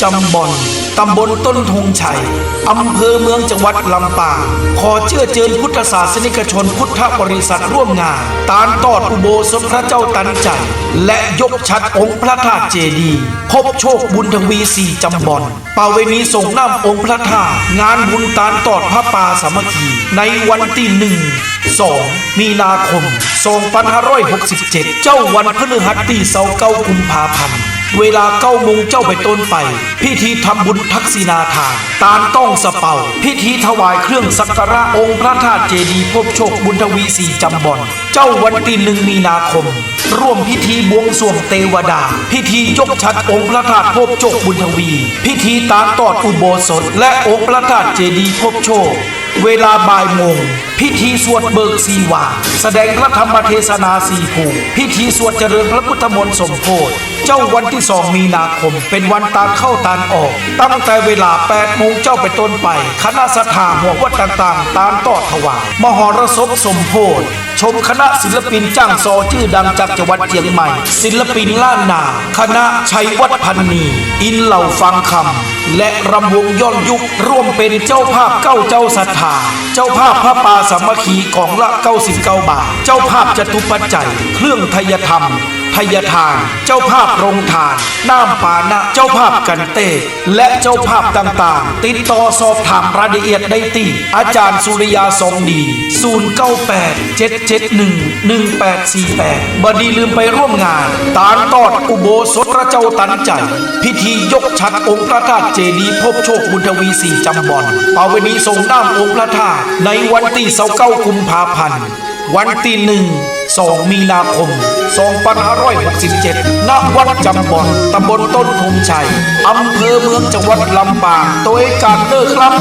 จำบอน ตำบลต้นธงชัย อำเภอเมืองจังหวัดลำปาง ขอเชื่อเจิญพุทธศาสนิกชนพุทธบริษัทร่วมงาน ตานตอดอุโบสถพระเจ้าตันใจ และยกชัดองค์พระธาตุเจดี พบโชคบุญทวีสี่จำบอนป่าเวณีส่งน้ำองค์พระธาตุงานบุญตานตอดพระป่าสามัคคี ในวันที่หนึ่ง2มีนาคม2567 เจ้าวันพฤหัสที่เสาเก้ากุมภาพันธ์เวลาเก้าโมงเจ้าไปต้นไป พิธีทำบุญทักษิณาทาน ตานต้องสเป่า พิธีถวายเครื่องสักการะองค์พระธาตุเจดีย์พบโชคบุญทวีสีจำบอนเจ้าวันที่หนึ่งมีนาคม ร่วมพิธีบวงสรวงเทวดา พิธียกชัดองค์พระธาตุพบโชคบุญทวี พิธีตานตอดอุโบสถ และองค์พระธาตุเจดีย์พบโชค เวลาบ่ายโมง พิธีสวดเบิกสีวา แสดงพระธรรมเทศนาสีภูพิธีสวดเจริญพระพุทธมนต์สมโพธิเจ้าวันที่สองมีนาคม เป็นวันตานเข้าตานออก ตั้งแต่เวลา8โมงเจ้าไปต้นไป คณะสถาหัววัดต่างๆ ตามต่อถวายมหรสพสมโพธิชมคณะศิลปินจ้างซอชื่อดังจากจังหวัดเชียงใหม่ ศิลปินล้านนา คณะชัยวัฒน์พันนี อินเหล่าฟังคำ และรำวงย้อนยุคร่วมเป็นเจ้าภาพเก้าเจ้าศรัทธา เจ้าภาพพระป่าสามัคคีของละเก้าสิบาท เจ้าภาพจตุปัจจัย เครื่องทยธรรม ทยทาน เจ้าภาพโรงทาน น้ำปานะ เจ้าภาพกันเตะและเจ้าภาพต่างๆ ติดต่อสอบถามรายละเอียดได้ที่อาจารย์สุริยาสองดี 098 771 1848 บดีลืมไปร่วมงาน ตานตอดอุโบสถพระเจ้าตันใจ พิธียกชัดองค์พระธาตุเจดีย์พบโชคบุญทวีสีจำบอนปาวนีทรงน้ำองค์พระธาตุในวันที่29กุมภาพันธ์ วันที่หนึ่งสองมีนาคม 2567 ณ วัดจำบอนตำบลต้นธงชัย อำเภอเมืองจังหวัดลำปางตัวเองการเลิกครับ